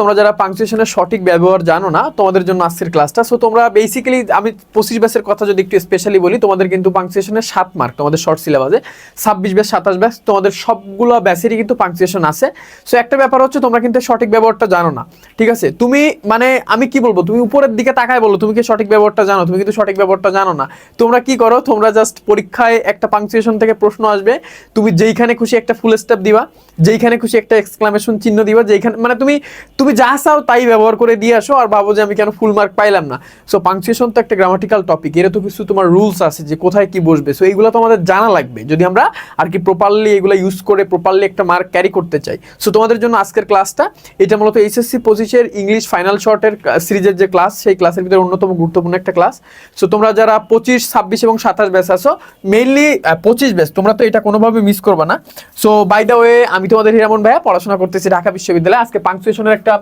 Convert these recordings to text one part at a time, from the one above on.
তোমরা যারা পাংচুয়েশনের সঠিক ব্যবহার জানো না, তোমাদের জন্য আজকের ক্লাসটা সো তোমরা বেসিক্যালি আমি পঁচিশ ব্যাসের কথা যদি একটু স্পেশালি বলি, তোমাদের কিন্তু পাংচুয়েশনের সাত মার্ক তোমাদের শর্ট সিলেবাসে ছাব্বিশ ব্যাস সাতাশ ব্যাস তোমাদের সবগুলো ব্যাসেরই কিন্তু পাংচুয়েশন আছে। সো একটা ব্যাপার হচ্ছে তোমরা কিন্তু সঠিক ব্যবহারটা জানো না, ঠিক আছে? তুমি মানে আমি কি বলব, তুমি উপরের দিকে তাকায় বলো, তুমি কি সঠিক ব্যবহারটা জানো? তুমি কিন্তু সঠিক ব্যবহারটা জানো না। তোমরা কি করো, তোমরা জাস্ট পরীক্ষায় একটা পাংচুয়েশন থেকে প্রশ্ন আসবে, তুমি যেইখানে খুশি একটা ফুল স্টেপ দিবা, যেইখানে খুশি একটা এক্সক্লামেশন চিহ্ন দিবা, যেইখানে মানে তুমি তুমি যা চাও তাই ব্যবহার করে দিয়ে আসো, আর ভাবো যে আমি কেন ফুল মার্ক পাইলাম না। সো পাংচুয়েশন তো একটা গ্রামাটিক্যাল টপিক এর তো কিছু তোমার রুলস আছে যে কোথায় কি বসবে। সো এইগুলো তো আমাদের জানা লাগবে। যদি আমরা আর কি প্রপারলি এগুলো ইউজ করে প্রপারলি একটা মার্ক ক্যারি করতে চাই। সো তোমাদের জন্য আজকের ক্লাসটা এটা মূলত এইচএসসি পঁচিশের ইংলিশ ফাইনাল শর্টের সিরিজের যে ক্লাস সেই ক্লাসের ভিতরে অন্যতম গুরুত্বপূর্ণ একটা ক্লাস সো তোমরা যারা পঁচিশ, ছাব্বিশ এবং সাতাশ ব্যাচ আছো মেইনলি পঁচিশ ব্যাচ তোমরা তো এটা কোনোভাবে মিস করবে না। সো বাই দ্য ওয়ে আমি তোমাদের হিরামন ভাইয়া, পড়াশোনা করতেছি ঢাকা বিশ্ববিদ্যালয়ে। আজকে পাংচুয়েশনের একটা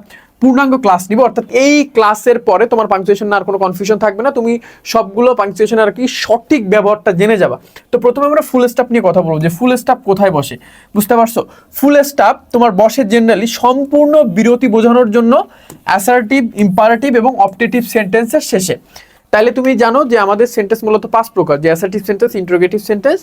পূর্ণাঙ্গ ক্লাস নিব, অর্থাৎ এই ক্লাসের পরে তোমার পাংচুয়েশন আর কোনো কনফিউশন থাকবে না। তুমি সবগুলো পাংচুয়েশন আর কি সঠিক ব্যবহারটা জেনে যাবা। তো প্রথমে আমরা ফুল স্টাফ নিয়ে কথা বলব যে ফুল স্টাফ কোথায় বসে? বুঝতে পারছ? ফুল স্টাফ তোমার বসে জেনারেলি সম্পূর্ণ বিরতি বোঝানোর জন্য অ্যাসার্টিভ ইম্পারেটিভ এবং অপটেটিভ সেন্টেন্সের শেষে। তাহলে তুমি জানো যে আমাদের সেন্টেন্স মূলত পাঁচ প্রকার, যে অ্যাসার্টিভ সেন্টেন্স ইন্ট্রোগেটিভ সেন্টেন্স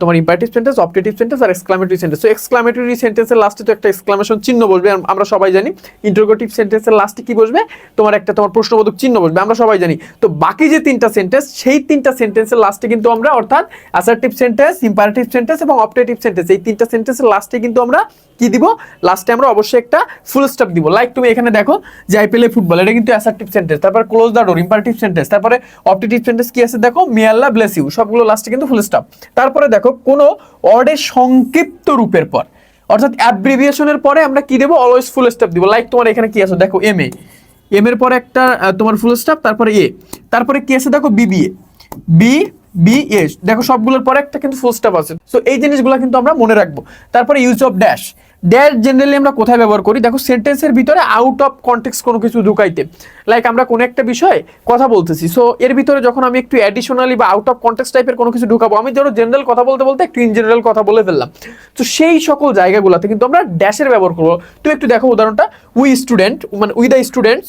তোমার ইম্পারেটিভ সেন্টেন্স অপটেটিভ সেন্টেন্স আর এক্সক্লামেটরি সেন্টেন্স তো এক্সক্লামেটরি সেন্টেন্সের লাস্টে তো একটা এক্সক্লামেশন চিহ্ন বসবে আমরা সবাই জানি। ইন্ট্রোগেটিভ সেন্টেন্সের লাস্টে কি বসবে? তোমার একটা তোমার প্রশ্নবোধক চিহ্ন বসবে, আমরা সবাই জানি। তো বাকি যে তিনটা সেন্টেন্স সেই তিনটা সেন্টেন্সের লাস্টে কিন্তু আমরা, অর্থাৎ অ্যাসার্টিভ সেন্টেন্স ইম্পারেটিভ সেন্টেন্স এবং অপটেটিভ সেন্টেন্স এই তিনটা সেন্টেন্সের লাস্টে কিন্তু আমরা কি দিব? লাস্টে আমরা অবশ্যই একটা ফুল স্টপ দিব। লাইক তুমি এখানে দেখো যে আইপিএল ফুটবল এটা কিন্তু অ্যাসার্টিভ সেন্টেন্স তারপর close the door imperative sentence তারপরে অপটেটিভ সেন্টেন্স কি আছে দেখো? মে আল্লাহ ব্লেস ইউ সবগুলো লাস্টে কিন্তু ফুল স্টপ তারপরে দেখো, কোনো ওয়ার্ডের সংক্ষিপ্ত রূপের পর। অর্থাৎ অ্যাব্রিভিয়েশনের পরে আমরা কি দেবো? অলওয়েজ ফুল স্টপ দিব। লাইক তোমার এখানে কি আছে? দেখো এম এ এম এর পরে একটা তোমার ফুল স্টপ তারপরে এ তারপরে কি আছে? দেখো বিবিএ বি বি এ দেখো, সবগুলোর পরে একটা কিন্তু ফুল স্টপ আছে। সো এই জিনিসগুলো কিন্তু আমরা মনে রাখব। তারপরে use of dash dash generally আমরা কোথায় ব্যবহার করি? দেখো সেন্টেন্সের ভিতরে আউট অফ কন্টেক্স কোনো কিছু ঢুকাইতে। লাইক আমরা কোনো একটা বিষয়ে কথা বলতেছি। সো এর ভিতরে যখন আমি একটু অ্যাডিশনালি বা আউট অফ কন্টেক্স টাইপের কোনো কিছু ঢুকাবো, আমি ধরো জেনারেল কথা বলতে বলতে একটু ইন জেনারেল কথা বলে ফেললাম। তো সেই সকল জায়গাগুলোতে কিন্তু আমরা ড্যাশের ব্যবহার করব। তুমি একটু দেখো উদাহরণটা উই স্টুডেন্ট মানে উই দ্য স্টুডেন্টস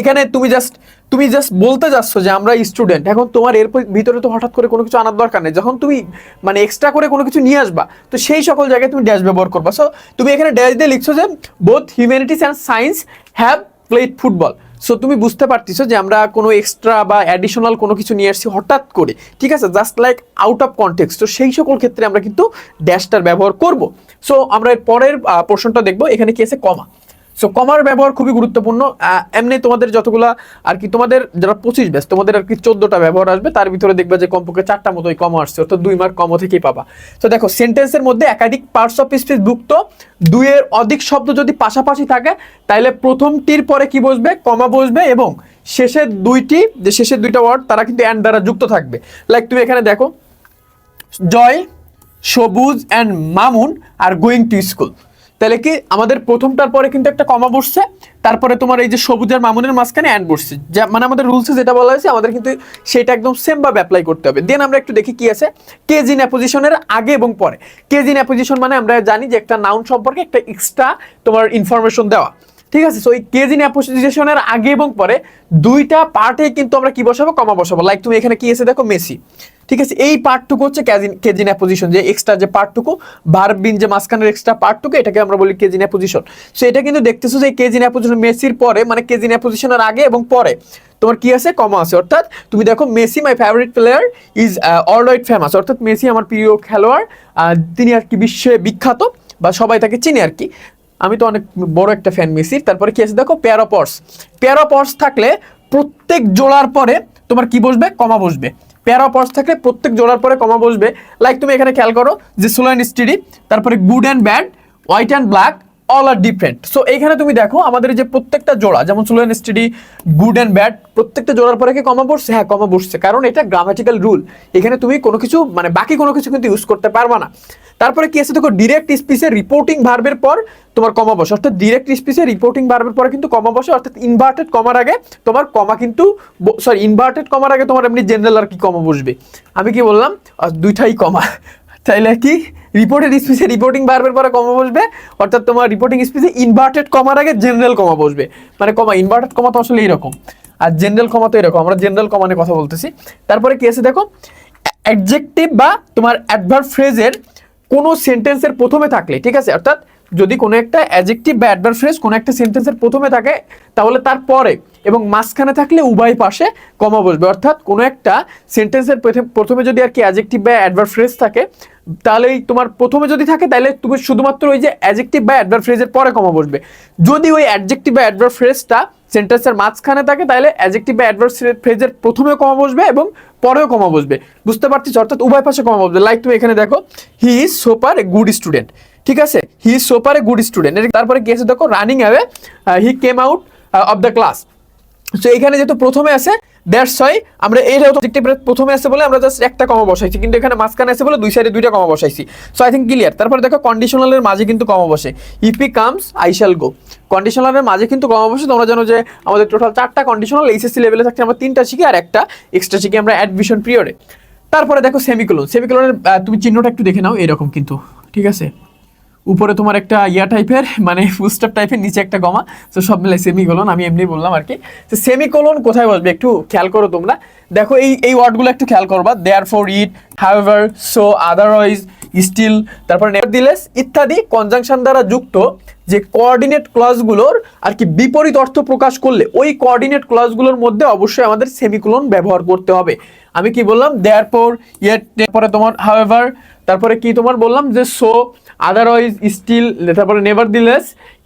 এখানে তুমি জাস্ট তুমি জাস্ট বলতে যাচ্ছ যে আমরা স্টুডেন্ট এখন তোমার এর ভিতরে তো হঠাৎ করে কোনো কিছু আনার দরকার নেই। যখন তুমি মানে এক্সট্রা করে কোনো কিছু নিয়ে আসবা, তো সেই সকল জায়গায় তুমি ড্যাশ ব্যবহার করবা। সো তুমি এখানে ড্যাশ দিয়ে লিখছো যে both humanities and science have played football so তুমি বুঝতে পারতেছো যে আমরা কোনো এক্সট্রা বা অ্যাডিশনাল কোনো কিছু নিয়ে আসছি হঠাৎ করে। ঠিক আছে? Just like out of context তো সেই সকল ক্ষেত্রে আমরা কিন্তু ড্যাশটার ব্যবহার করব। সো আমরা এর পরের পোর্শনটা দেখব। এখানে কি আছে? কমা। সো কমার ব্যবহার খুবই গুরুত্বপূর্ণ। এমনি তোমাদের যতগুলা আর কি, তোমাদের যারা পঁচিশ ব্যাস তোমাদের আর কি চোদ্দটা ব্যবহার আসবে, তার ভিতরে দেখবে যে কমপক্ষে চারটা মতোই কম আসছে, অর্থাৎ দুই মার্ক কম থেকেই পাবা। তো দেখো সেন্টেন্সের মধ্যে একাধিক পার্টস অফ স্পিচ যুক্ত, দুইয়ের অধিক শব্দ যদি পাশাপাশি থাকে তাহলে প্রথমটির পরে কি বসবে? কমা বসবে এবং শেষের দুইটি, যে শেষের দুইটা ওয়ার্ড তারা কিন্তু অ্যান্ড দ্বারা যুক্ত থাকবে। লাইক তুমি এখানে দেখো, Joy, Sabuj and Mamun, are going to school তাহলে কি আমাদের প্রথমটার পরে কিন্তু একটা কমা বসছে, তারপরে তোমার এই যে সবুজ আর মামুনের মাঝখানে অ্যান্ড বসছে। যা মানে আমাদের রুলসে যেটা বলা হয়েছে, আমাদের কিন্তু সেটা একদম সেম ভাবে অ্যাপ্লাই করতে হবে। দেন আমরা একটু দেখি কি আছে। কেজ অ্যাপোজিশনের আগে এবং পরে। কেজ অ্যাপোজিশন মানে আমরা জানি যে একটা নাউন সম্পর্কে একটা এক্সট্রা তোমার ইনফরমেশন দেওয়া। ঠিক আছে? সো এই কেজ অ্যাপোজিশনের আগে এবং পরে দুইটা পার্টে কিন্তু আমরা কি বসাবো? কমা বসাবো। লাইক তুমি এখানে কি এসে দেখো? মেসি ঠিক আছে, এই পার্টটুকু হচ্ছে কেজিন অ্যাপোজিশন যে এক্সট্রা যে পার্টটুকু, ভার্বিন যে মাঝখানের এক্সট্রা পার্টটুকু, এটাকে আমরা বলি কেজিন অ্যাপোজিশন সো এটা কিন্তু দেখতেছো যে কেজিন অ্যাপোজিশন মেসির পরে মানে কেজিন অ্যাপোজিশনের আগে এবং পরে। তোমার কি আছে? কমা আছে। অর্থাৎ, তুমি দেখো Messi my favourite player is all wide famous. অর্থাৎ মেসি আমার প্রিয় খেলোয়াড় তিনি আর কি বিশ্বে বিখ্যাত, বা সবাই তাকে চিনে আর কি। আমি তো অনেক বড় একটা ফ্যান মেসির। তারপরে কি আছে? দেখো প্যারাপর্স প্যারাপর্স থাকলে প্রত্যেক জোড়ার পরে তোমার কি বসবে? কমা বসবে। প্যারাপর্স থাকলে প্রত্যেক জোড়ার পরে কমা বসবে। লাইক তুমি এখানে খেয়াল করো যে সোলান স্টিডি তারপরে good and bad white and black all are different so এইখানে তুমি দেখো আমাদের যে প্রত্যেকটা জোড়া, যেমন slow and steady good and bad প্রত্যেকটা জোড়ার পরে কি কমা বসছে? হ্যাঁ কমা বসছে। কারণ এটা গ্রামাটিক্যাল রুল এখানে তুমি কোনো কিছু মানে বাকি কোনো কিছু কিন্তু ইউজ করতে পারবা না। তারপরে কি আছে দেখো ডিরেক্ট স্পিচে রিপোর্টিং ভার্বের পর তোমার কমা বসে। অর্থাৎ ডিরেক্ট স্পিচে রিপোর্টিং ভার্বের পরে কিন্তু কমা বসে। অর্থাৎ ইনভার্টেড কমার আগে তোমার কমা কিন্তু সরি ইনভার্টেড কমার আগে তোমার এমনি জেনারেল আর কি কমা বসবে। আমি কি বললাম? দুইটাই কমা তাইলে কি? রিপোর্টেড স্পিচে রিপোর্টিং ভার্বের পরে কমা বসবে? অর্থাৎ তোমার রিপোর্টিং স্পিচে ইনভার্টেড কমার আগে জেনারেল কমা বসবে। মানে কমা ইনভার্টেড কমা তো আসলে এইরকম। আর জেনারেল কমা তো এরকম। আমরা জেনারেল কমা নিয়ে কথা বলতেছি। তারপরে কি আছে দেখো? অ্যাডজেক্টিভ বা তোমার অ্যাডভার্ব ফ্রেজের কোনো সেন্টেন্সের প্রথমে থাকলে, ঠিক আছে? অর্থাৎ যদি কোনো একটা অ্যাডজেক্টিভ বা অ্যাডভার্ব ফ্রেজ কোনো একটা সেন্টেন্সের প্রথমে থাকে, তাহলে তারপরে এবং মাঝখানে থাকলে উভয় পাশে কমা বসবে। অর্থাৎ কোনো একটা সেন্টেন্সের প্রথমে যদি আর কি অ্যাডজেক্টিভ বা অ্যাডভার্ব ফ্রেজ থাকে তাহলে এই তোমার প্রথমে যদি থাকে, তাহলে তুমি শুধুমাত্র ওই যে অ্যাডজেক্টিভ বা অ্যাডভার্ব ফ্রেজের পরে কমা বসবে। যদি ওই অ্যাডজেক্টিভ বা অ্যাডভার্ব ফ্রেজটা সেন্টেন্সের মাঝখানে থাকে, তাহলে অ্যাডজেক্টিভ বা অ্যাডভার্ব ফ্রেজের প্রথমে কমা বসবে এবং পরেও কমা বসবে। বুঝতে পারছিস অর্থাৎ উভয় পাশে কমা বসবে। লাইক তুমি এখানে দেখো he is super a good student ঠিক আছে? He is super a good student তারপরে কি আছে? দেখো running away he came out of the class so এখানে যেহেতু প্রথমে আছে দ্যাটস হয় আমরা এই অবজেক্টিভ প্রথমে আছে বলে আমরা জাস্ট একটা কমা বসাইছি। কিন্তু এখানে মাঝখানে আছে বলে দুই সাইডে দুইটা কমা বসাইছি। সো আই থিঙ্ক ক্লিয়ার তারপরে দেখো কন্ডিশনালের মাঝে কিন্তু কমা বসে। If he comes I shall go কন্ডিশনালের মাঝে কিন্তু কমা বসে। তোমরা জানো যে আমাদের টোটাল চারটা কন্ডিশনাল এইচএসসি লেভেলে থাকছে আমরা তিনটা শিখি আর একটা এক্সট্রা শিখি আমরা অ্যাডমিশন পিরিয়ডে তারপরে দেখো সেমিকোলন সেমিকোলনের তুমি চিহ্নটা একটু দেখে নাও, এরকম কিন্তু। ঠিক আছে? উপরে তোমার একটা ইয়া টাইপের মানে ফুলস্টপ টাইপের নিচে একটা গমা। তো সব মিলে সেমিকোলন আমি এমনি বললাম আর কি। তো সেমিকোলন কোথায় বসবে একটু খেয়াল করো তোমরা। দেখো এই এই ওয়ার্ডগুলো একটু খেয়াল করবা। Therefore yet however so otherwise still তারপর নেভারদিলেস ইত্যাদি কনজাংশন দ্বারা যুক্ত যে কোঅর্ডিনেট ক্লজগুলোর আর কি বিপরীত অর্থ প্রকাশ করলে ওই কোঅর্ডিনেট ক্লজগুলোর মধ্যে অবশ্যই আমাদের সেমিকোলন ব্যবহার করতে হবে। আমি কি বললাম? দেয়ার ফর ইয়ের পরে তোমার হাউএভার তারপরে কি তোমার বললাম যে সো আদারওয়াইজ স্টিল তারপরে নেভার দিলেস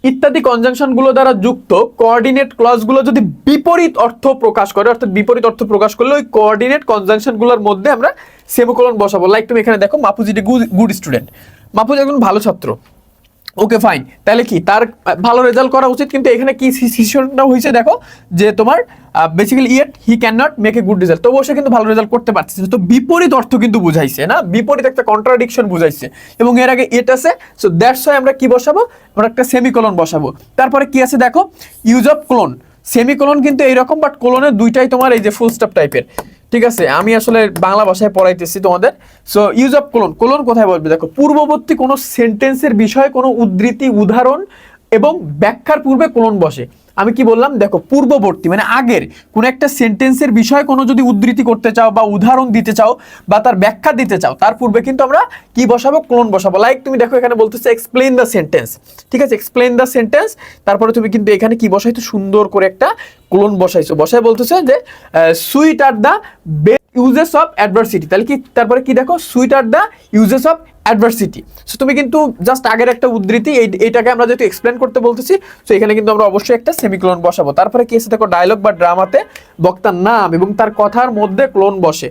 ইত্যাদি কনজাংশনগুলো দ্বারা যুক্ত কোঅর্ডিনেট ক্লজগুলো যদি বিপরীত অর্থ প্রকাশ করে, অর্থাৎ বিপরীত অর্থ প্রকাশ করলে ওই কোঅর্ডিনেট কনজাংশনগুলোর মধ্যে আমরা সেমোকলন বসাবো। লাইক তুমি এখানে দেখো, মাপুজি গুড স্টুডেন্ট মাপুজি একজন ভালো ছাত্র। ওকে ফাইন তাহলে কি? তার ভালো রেজাল্ট করা উচিত, কিন্তু এখানে কি সিচুয়েশনটা হয়েছে দেখো, যে তোমার basically yet he can not make a good result তবুও সে কিন্তু ভালো রেজাল্ট করতে পারছে তো বিপরীত অর্থ কিন্তু বুঝাইছে, না? বিপরীত একটা কন্ট্রাডিকশন বুঝাইছে। এবং এর আগে ইট আছে সো দ্যাটস ওয়াই আমরা কি বসাবো? আমরা একটা সেমিকোলন বসাবো। তারপরে কি আছে দেখো? ইউজ অফ ক্লোন সেমিকোলন কিন্তু এইরকম বাট কোলনের দুইটাই তোমার এই যে ফুল স্টপ টাইপের ঠিক আছে, আমি আসলে বাংলা ভাষায় পড়াইতেছি তোমাদের। So use of colon colon কোথায় বলবে? দেখো, পূর্ববর্তী কোনো সেন্টেন্সের বিষয়ে কোনো উদ্ধৃতি, উদাহরণ এবং ব্যাখ্যার পূর্বে কোলন বসে। আমি কি বললাম? দেখো, পূর্ববর্তী মানে আগের, কোন একটা সেন্টেন্সের বিষয়ে কোনো যদি উদ্ধৃতি করতে চাও বা উদাহরণ দিতে চাও বা তার ব্যাখ্যা দিতে চাও, তার পূর্বে কিন্তু আমরা কি বসাবো? ক্লোন বসাবো। লাইক তুমি দেখো এখানে বলতেছে এক্সপ্লেন দ্য সেন্টেন্স ঠিক আছে? এক্সপ্লেন দ্য সেন্টেন্স তারপরে তুমি কিন্তু এখানে কি বসাইছো? সুন্দর করে একটা ক্লোন বসাইছো। বসায় বলতেছে যে sweet are the uses of adversity তাহলে কি, তারপরে কি দেখো sweet are the uses of adversity so তুমি কিন্তু জাস্ট আগের একটা উদ্ধৃতি, এই, এইটাকে আমরা যেহেতু এক্সপ্লেন করতে বলতেছি সো এখানে কিন্তু আমরা অবশ্যই একটা সেমিক্লোন বসাবো। তারপরে কি এসে দেখো ডায়লগ বা ড্রামাতে বক্তার নাম এবং তার কথার মধ্যে ক্লোন বসে।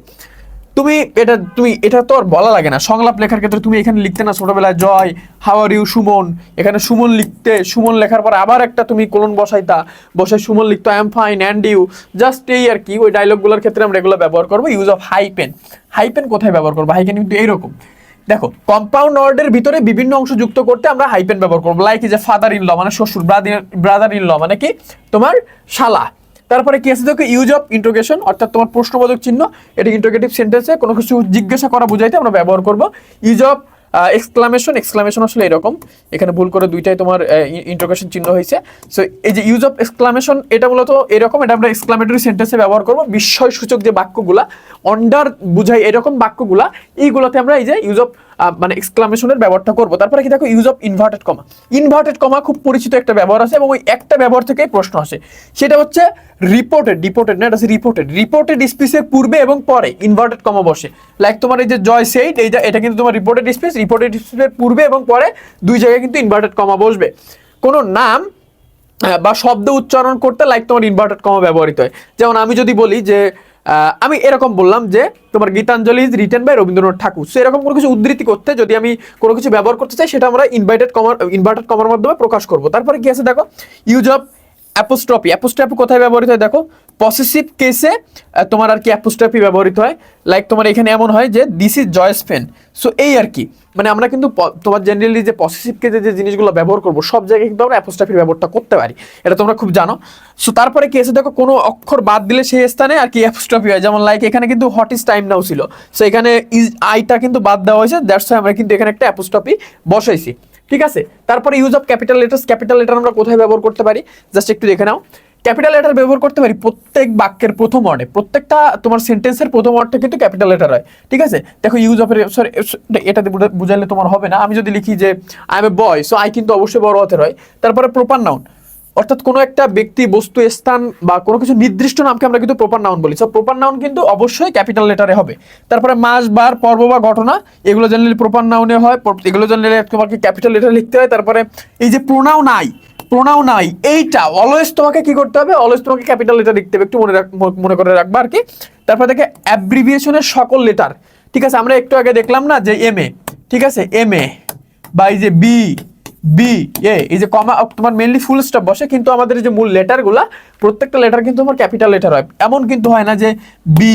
তুমি এটা তুমি, এটা তো আর বলা লাগে না। সংলাপ লেখার ক্ষেত্রে তুমি এখানে লিখতে না। ছোটবেলায় জয় হাওয়ার ইউ সুমন। এখানে সুমন লিখতে, সুমন লেখার পর আবার একটা তুমি কোলন বসাইতা, বসে সুমন লিখতো I am fine and you just এই আর কি। ওই ডায়লগগুলোর ক্ষেত্রে আমরা এগুলো ব্যবহার করব। ইউজ অফ হাইপেন হাইপেন কোথায় ব্যবহার করব? হাইপেন কিন্তু এইরকম। দেখো কম্পাউন্ড ওয়ার্ডের ভিতরে বিভিন্ন অংশ যুক্ত করতে আমরা হাইপেন ব্যবহার করব। লাইক যে ফাদার ইন ল মানে শ্বশুর ব্রাদার ইন ল মানে কি? তোমার শালা। তারপরে কি আছে দেখো? ইউজ অফ ইন্টোগেশন অর্থাৎ তোমার প্রশ্নবোধক চিহ্ন, এটি ইন্টোগেটিভ সেন্টেন্সে কোনো কিছু জিজ্ঞাসা করা বোঝাইতে আমরা ব্যবহার করব। ইউজ অফ এক্সক্লামেশন এক্সক্লামেশন আসলে এরকম। এখানে ভুল করে দুইটাই তোমার ইন্টোগেশন চিহ্ন হয়েছে। সো এই যে ইউজ অফ এক্সক্লামেশন এটা মূলত এরকম, এটা আমরা এক্সক্লামেটরি সেন্টেন্সে ব্যবহার করব। বিস্ময় সূচক যে বাক্যগুলা অন্ডার বুঝাই এরকম বাক্যগুলা, এইগুলোতে আমরা এই যে ইউজ অফ মানে এক্সক্লামেশনের ব্যবহারটা করব। তারপরে কি দেখো use of inverted comma inverted comma খুব পরিচিত একটা ব্যবহার আছে এবং ওই একটা ব্যবহার থেকেই প্রশ্ন আসে। সেটা হচ্ছে রিপোর্টেড রিপোর্টেড না, এটা হচ্ছে রিপোর্টেড রিপোর্টেড স্পিচের পূর্বে এবং পরে ইনভার্টেড কমা বসে। লাইক তোমার এই যে জয় সেইড এইটা এটা কিন্তু তোমার রিপোর্টেড স্পিচ রিপোর্টেড স্পিচের পূর্বে এবং পরে দুই জায়গায় কিন্তু ইনভার্টেড কমা বসবে। কোনো নাম বা শব্দ উচ্চারণ করতে লাইক তোমার ইনভার্টেড কমা ব্যবহৃত হয়। যেমন আমি যদি বলি যে আমি এরকম বললাম যে তোমার Gitanjali is written by Rabindranath Thakur. So এরকম কোনো কিছু উদ্ধৃতি করতে, যদি আমি কোনো কিছু ব্যবহার করতে চাই, সেটা আমরা ইনভাইটেড কমার ইনভার্টেড কমার মাধ্যমে প্রকাশ করব। তারপরে কি আছে দেখো? ইউজ অফ অ্যাপোস্ট্রপি অ্যাপোস্ট্রপি কোথায় ব্যবহৃত হয় দেখো? পসেসিভ কেসে তোমার আর কি অ্যাপোস্ট্রপি ব্যবহৃত হয়। লাইক তোমার এখানে এমন হয় যে this is Joy's pen so এই আর কি। মানে আমরা কিন্তু তোমার জেনারেলি যে পসেসিভ কেসে যে জিনিসগুলো ব্যবহার করব, সব জায়গায় কিন্তু আমরা অ্যাপোস্ট্রপির ব্যবহারটা করতে পারি। এটা তোমরা খুব জানো। সো তারপরে কেসে দেখো, কোনো অক্ষর বাদ দিলে সেই স্থানে আর কি অ্যাপোস্ট্রপি হয়। যেমন লাইক এখানে কিন্তু হট ইজ টাইম নাও ছিল। সো এখানে ইজ আইটা কিন্তু বাদ দেওয়া হয়েছে। দ্যাটস আমরা কিন্তু এখানে একটা অ্যাপোস্ট্রপি বসাইছি। ঠিক আছে? তারপরে use of capital letters capital letter আমরা কোথায় ব্যবহার করতে পারি? জাস্ট একটু দেখে নাও। ক্যাপিটাল লেটার ব্যবহার করতে পারি প্রত্যেক বাক্যের প্রথম অর্ডে প্রত্যেকটা তোমার সেন্টেন্সের প্রথম ওয়ার্ডটা কিন্তু ক্যাপিটাল লেটার হয়। ঠিক আছে? দেখো ইউজ অফ সরি এটাতে বুঝা- বুঝাইলে তোমার হবে না। আমি যদি লিখি যে I am a boy so I কিন্তু অবশ্যই বড় হাতের হয়। তারপরে প্রপার নাউন অর্থাৎ কোনো একটা ব্যক্তি, বস্তু, স্থান বা কোনো কিছু নির্দিষ্ট নামকে আমরা কিন্তু প্রপার নাউন বলি। সো প্রপার নাউন কিন্তু অবশ্যই ক্যাপিটাল লেটারে হবে। তারপরে মাস, বার, পর্ব বা ঘটনা, এগুলো জেনারেলি প্রপার নাউনে হয়। এগুলো জেনারেলি তোমাকে ক্যাপিটাল লেটার লিখতে হয়। তারপরে এই যে প্রোনাউন নাই প্রোনাউন নাই এইটা অলওয়েজ তোমাকে কি করতে হবে? অলওয়েজ তোমাকে ক্যাপিটাল লেটার লিখতে হবে। একটু মনে রাখ মনে করে রাখবা আর কি। তারপরে দেখে অ্যাব্রিভিয়েশনের সকল লেটার ঠিক আছে, আমরা একটু আগে দেখলাম না যে এম এ ঠিক আছে? এম এ বা এই যে বি বি এ এই যে কমা তোমার মেনলি ফুল স্টপ বসে, কিন্তু আমাদের যে মূল লেটারগুলো প্রত্যেকটা লেটার কিন্তু তোমার ক্যাপিটাল লেটার হয়। এমন কিন্তু হয় না যে বি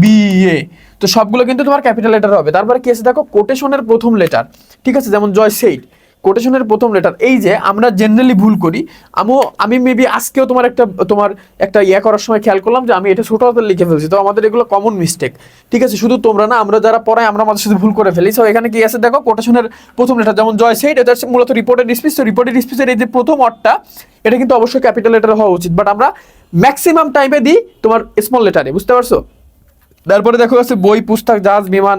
বি এ তো সবগুলো কিন্তু তোমার ক্যাপিটাল লেটার হবে। তারপরে কি আছে দেখো? কোটেশনের প্রথম লেটার ঠিক আছে? যেমন জয় সেইট কোটেশনের প্রথম লেটার এই যে, আমরা জেনারেলি ভুল করি। আমু, আমি মেবি আজকেও তোমার একটা তোমার একটা ইয়ে করার সময় খেয়াল করলাম যে আমি এটা ছোটো হাতে লিখে ফেলছি। তো আমাদের এগুলো কমন মিস্টেক ঠিক আছে, শুধু তোমরা না, আমরা যারা পড়াই আমরা আমাদের সাথে ভুল করে ফেলি। সো এখানে কি আছে? দেখো কোটেশনের প্রথম লেটার যেমন জয় সেইট এটা মূলত রিপোর্টেড স্পিচ তো রিপোর্টেড স্পিচের এই যে প্রথম অর্ডটা, এটা কিন্তু অবশ্যই ক্যাপিটাল লেটার হওয়া উচিত। বাট আমরা ম্যাক্সিমাম টাইমে দিই তোমার স্মল লেটারে বুঝতে পারছ? তারপরে দেখো, আছে বই, পুস্তক, জাহাজ, বিমান,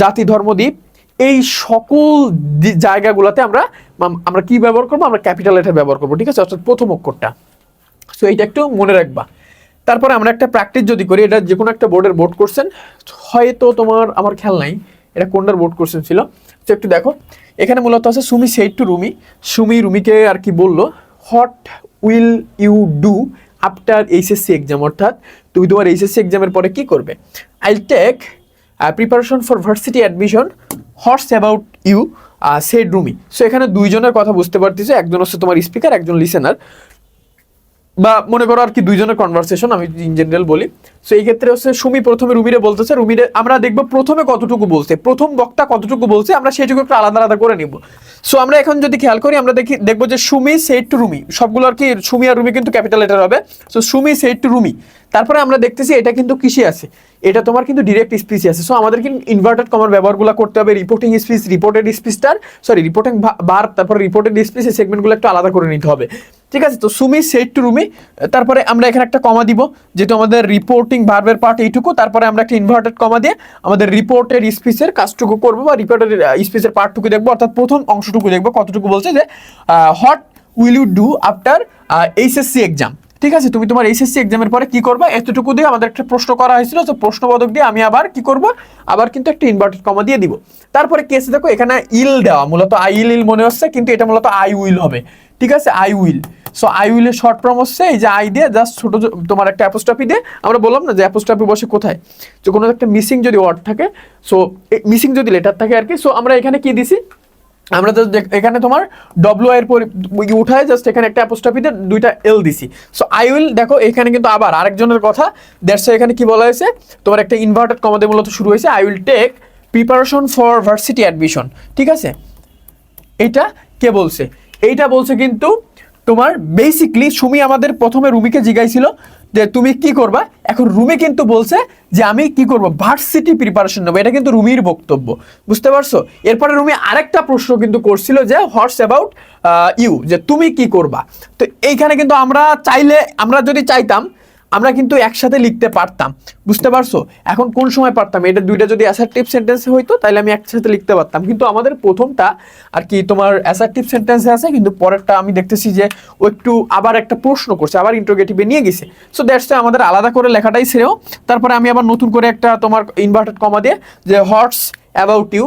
জাতি, ধর্মদ্বীপ। এই সকল জায়গাগুলোতে আমরা আমরা কি ব্যবহার করব? আমরা ক্যাপিটাল লেটার ব্যবহার করব, ঠিক আছে? অর্থাৎ প্রথম অক্ষরটা। সো এইটা একটু মনে রাখবা। তারপরে আমরা একটা প্র্যাকটিস যদি করি, এটা যে কোনো একটা বোর্ডের বোর্ড করছেন হয়তো তোমার, আমার খেয়াল নাই, এটা কোনটার বোর্ড কোশ্চেন ছিল? তো একটু দেখো। এখানে মূলত আছে, সুমি সেইট টু রুমি। সুমি রুমিকে আর কি বলল what will you do after HSC exam অর্থাৎ, তুমি তোমার এইচএসসি এক্সামের পরে কি করবে? I take preparation for varsity admission how's about you said Rumi so এখানে দুইজনের কথা বুঝতে পারতেছে। একজন হচ্ছে তোমার স্পিকার একজন লিসেনার বা মনে করো আর কি দুইজনের কনভারসেশন আমি ইন জেনারেল বলি। সো এই ক্ষেত্রে হচ্ছে সুমি প্রথমে রুমিরে বলতেছে। রুমিরে আমরা দেখব প্রথমে কতটুকু বলছে, প্রথম বক্তা কতটুকু বলছে, আমরা সেটুকু একটু আলাদা আলাদা করে নিব। সো আমরা এখন যদি খেয়াল করি, আমরা দেখি, দেখব যে সুমি সেট টু রুমি সবগুলো আর কি সুমি আর রুমি কিন্তু ক্যাপিটাল লেটার হবে। So Sumi said to Rumi তারপরে আমরা দেখতেছি এটা কিন্তু কিসে আছে? এটা তোমার কিন্তু ডিরেক্ট স্পিচে আছে। সো আমাদের কিন্তু ইনভার্টেড কমার ব্যবহারগুলো করতে হবে রিপোর্টিং স্পিচ রিপোর্টেড স্পিচটার সরি রিপোর্টিং বার, তারপরে রিপোর্টেড স্পিচ এই সেগমেন্টগুলো একটু আলাদা করে নিতে হবে। ঠিক আছে? তো, সুমি সেট টু রুমি তারপরে আমরা এখানে একটা কমা দিব, যেহেতু আমাদের রিপোর্টিং ভার্বের পার্ট এইটুকু, তারপরে আমরা একটা ইনভার্টেড কমা দিয়ে আমাদের রিপোর্টের স্পিচের কাজটুকু করব বা রিপোর্টের স্পিচের পার্টটুকু দেখব, অর্থাৎ প্রথম অংশটুকু দেখব, কতটুকু বলছে যে what will you do after HSC exam ঠিক আছে, তুমি তোমার এইচএসসি এক্সামের পরে কি করবে? এতটুকু দিয়ে আমাদের একটা প্রশ্ন করা হয়েছিল, তো প্রশ্নবোধক দিয়ে আমি আবার কি করব? আবার কিন্তু একটা ইনভার্টেড কমা দিয়ে দিব। তারপরে কেসে দেখো, এখানে ইল দেওয়া, মূলত আই ইল ইল মনে হচ্ছে, কিন্তু এটা মূলত আই উইল হবে। ঠিক আছে, আই উইল। সো আই উইলের শর্ট ফর্ম হচ্ছে, এই যে আই দিয়ে জাস্ট ছোট তোমার একটা অ্যাপোস্ট্রফি দিয়ে, আমরা বললাম না যে অ্যাপোস্ট্রফি বসে কোথায়? তো কোনো একটা মিসিং যদি ওয়ার্ড থাকে সো মিসিং যদি লেটার থাকে আর কি সো আমরা এখানে কি দিছি? আমরা জাস্ট এখানে তোমার ডব্লিউ এর উঠায় জাস্ট এখানে একটা অ্যাপোস্ট্রফিতে দুইটা এল দিছি। সো আই উইল দেখো, এখানে কিন্তু আবার আরেকজনের কথা। দ্যাটস এখানে কি বলা হয়েছে? তোমার একটা ইনভার্টেড কমাতে মূলত শুরু হয়েছে। I will take preparation for varsity admission ঠিক আছে? এটা কে বলছে? এইটা বলছে কিন্তু তোমার বেসিকলি সুমি আমাদের প্রথমে রুমিকে জিগাইছিল যে তুমি কি করবা? এখন রুমি কিন্তু বলছে যে আমি কি করব? ভার্সিটি প্রিপারেশন নেব। এটা কিন্তু রুমির বক্তব্য। বুঝতে পারছ? এরপরে রুমি আরেকটা প্রশ্ন কিন্তু করছিল যে হোয়াটস অ্যাবাউট ইউ যে তুমি কি করবা? তো এইখানে কিন্তু আমরা চাইলে, আমরা যদি চাইতাম আমরা কিন্তু একসাথে লিখতে পারতাম। বুঝতে পারছ? এখন কোন সময় পারতাম? এটা দুইটা যদি অ্যাসার্টিভ সেন্টেন্সে হইতো তাহলে আমি একসাথে লিখতে পারতাম। কিন্তু আমাদের প্রথমটা আর কি তোমার অ্যাসার্টিভ সেন্টেন্সে আছে, কিন্তু পরেরটা আমি দেখতেছি যে ও একটু আবার একটা প্রশ্ন করছে, আবার ইন্ট্রোগেটিভে নিয়ে গেছে। সো দ্যাটস আমাদের আলাদা করে লেখাটাই শ্রেয় তারপরে আমি আবার নতুন করে একটা তোমার ইনভার্টেড কমা দিয়ে যে horse about you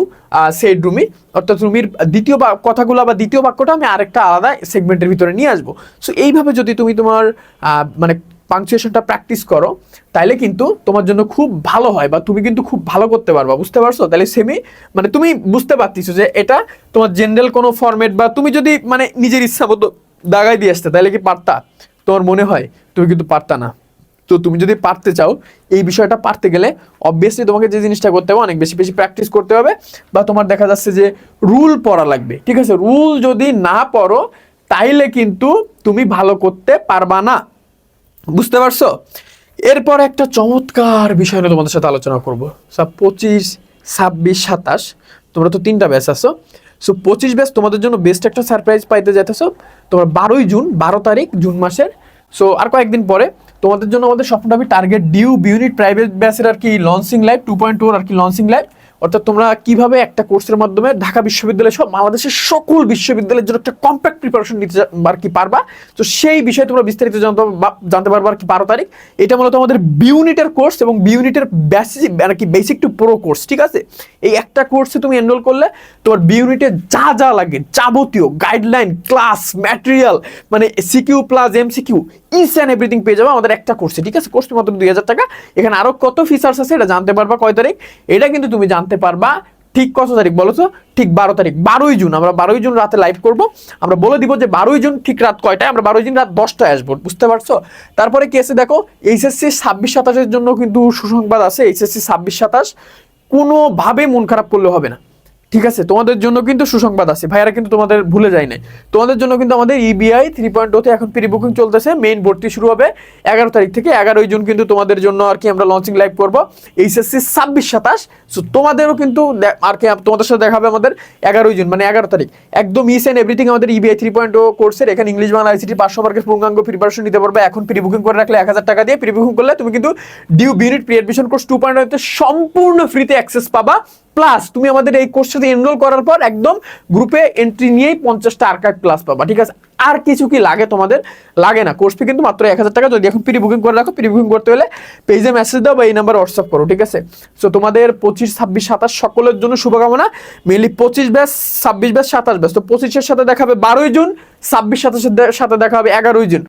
said Rumi অর্থাৎ রুমির দ্বিতীয় বা কথাগুলো বা দ্বিতীয় বাক্যটা আমি আরেকটা আলাদা সেগমেন্টের ভিতরে নিয়ে আসব। সো এইভাবে যদি তুমি তোমার মানে পাংচুয়েশনটা প্র্যাকটিস করো, তাইলে কিন্তু তোমার জন্য খুব ভালো হয় বা তুমি কিন্তু খুব ভালো করতে পারবা, বুঝতে পারছ? তাহলে সেমি মানে তুমি বুঝতে পারতেছো যে এটা তোমার জেনারেল কোনো ফরম্যাট বা তুমি যদি মানে নিজের ইচ্ছা মতো দাগাই দিয়ে আসতে তাহলে কি পারতা? তোমার মনে হয় তুমি কিন্তু পারতা না। তো তুমি যদি পারতে চাও, এই বিষয়টা পারতে গেলে অবভিয়াসলি তোমাকে যে জিনিসটা করতে হবে, অনেক বেশি বেশি প্র্যাকটিস করতে হবে বা তোমার দেখা যাচ্ছে যে রুল পড়া লাগবে, ঠিক আছে? রুল যদি না পড়ো, তাইলে কিন্তু তুমি ভালো করতে পারবা না। বুঝতে পারছ? এরপর একটা চমৎকার বিষয় নিয়ে তোমাদের সাথে আলোচনা করব। সব পঁচিশ, ছাব্বিশ, সাতাশ, তোমরা তো তিনটা ব্যাচ আছো। সো, পঁচিশ ব্যাচ তোমাদের জন্য বেস্ট একটা সারপ্রাইজ পাইতে যাইতেছো। তোমার বারোই জুন, বারো তারিখ, জুন মাসের। সো, আর কয়েকদিন পরে তোমাদের জন্য আমাদের স্বপ্ন আমি টার্গেট ডিউ বিউনিট প্রাইভেট ব্যাচের আর কি launching live two point two আর কি লঞ্চিং লাইভ অর্থাৎ তোমরা কীভাবে একটা কোর্সের মাধ্যমে ঢাকা বিশ্ববিদ্যালয় সব বাংলাদেশের সকল বিশ্ববিদ্যালয়ের জন্য একটা কম্প্যাক্ট প্রিপারেশন নিতে আর কি পারবা? তো সেই বিষয়ে তোমরা বিস্তারিত জানতে পারবা আর কি বারো তারিখ। এটা মূলত আমাদের বিউনিটের কোর্স এবং বিউনিটের বেসিক আর কি বেসিক টু প্রো কোর্স ঠিক আছে? এই একটা কোর্সে তুমি এনরোল করলে তোমার বিউনিটে যা যা লাগে যাবতীয় গাইডলাইন ক্লাস ম্যাটেরিয়াল মানে CQ plus MCQ is and everything পেয়ে যাবে আমাদের একটা কোর্সে ঠিক আছে? কোর্স মাত্র দুই হাজার টাকা। এখানে আরও কত ফিচার্স আছে এটা জানতে পারবা কয় তারিখ? এটা কিন্তু তুমি জানতে পারবা ঠিক কত তারিখ বলো তো ঠিক বারো তারিখ, বারোই জুন। আমরা বারোই জুন রাতে লাইভ করব। আমরা বলে দিব যে বারোই জুন ঠিক রাত কয়টায়? আমরা বারোই জুন রাত দশটায় আসব, বুঝতে পারছ? তারপরে কি আছে দেখো? এইচএসসি ছাব্বিশ সাতাশের জন্য কিন্তু সুসংবাদ আছে এইচএসসি ছাব্বিশ সাতাশ। কোনোভাবে মন খারাপ করলে হবে না। ঠিক আছে, তোমাদের জন্য কিন্তু সুসংবাদ আছে। ভাইয়ারা কিন্তু তোমাদের ভুলে যায় নাই। তোমাদের জন্য কিন্তু আমাদের ইবিআই থ্রি পয়েন্ট ওতে এখন প্রি বুকিং চলতেছে। মেইন ভর্তি শুরু হবে এগারো তারিখ থেকে। এগারোই জুন কিন্তু তোমাদের জন্য আর কি আমরা লঞ্চিং লাইভ করব। এইচএসসি ছাব্বিশ সাতাশ। সো তোমাদেরও কিন্তু আর কি তোমাদের সাথে দেখা হবে আমাদের এগারোই জুন মানে এগারো তারিখ। একদম ইস এন্ড এভরিথিং আমাদের ইবিআই থ্রি পয়েন্ট ও কোর্সের এখানে ইংলিশ বাংলা আইসিটি পাঁচশো মার্কের পূর্ণাঙ্গ প্রিপারেশন নিতে পারবে। এখন প্রি বুকিং করে রাখলে এক হাজার টাকা দিয়ে প্রি বুকিং করলে তুমি কিন্তু DU B unit pre admission course two point সম্পূর্ণ ফ্রিতে অ্যাক্সেস পাবা। প্লাস তুমি আমাদের এই কোর্সটাতে এনরোল করার পর একদম গ্রুপে এন্ট্রি নিয়েই পঞ্চাশটা আর্কাইভ ক্লাস পাবা, ঠিক আছে? আর কিছু কি লাগে তোমাদের? লাগে না। কোর্স ফি কিন্তু মাত্র এক হাজার টাকা। যদি এখন প্রি বুকিং করে রাখো প্রি বুকিং করতে হলে পেজে মেসেজ দাও বা এই নাম্বার হোয়াটসঅ্যাপ করো, ঠিক আছে? সো তোমাদের পঁচিশ, ছাব্বিশ, সাতাশ সকলের জন্য শুভকামনা। মেনলি পঁচিশ ব্যাস, ছাব্বিশ ব্যাস, সাতাশ ব্যাস। তো পঁচিশের সাথে দেখাবে বারোই জুন, ছাব্বিশ, সাতাশের সাথে দেখা হবে এগারোই জুন।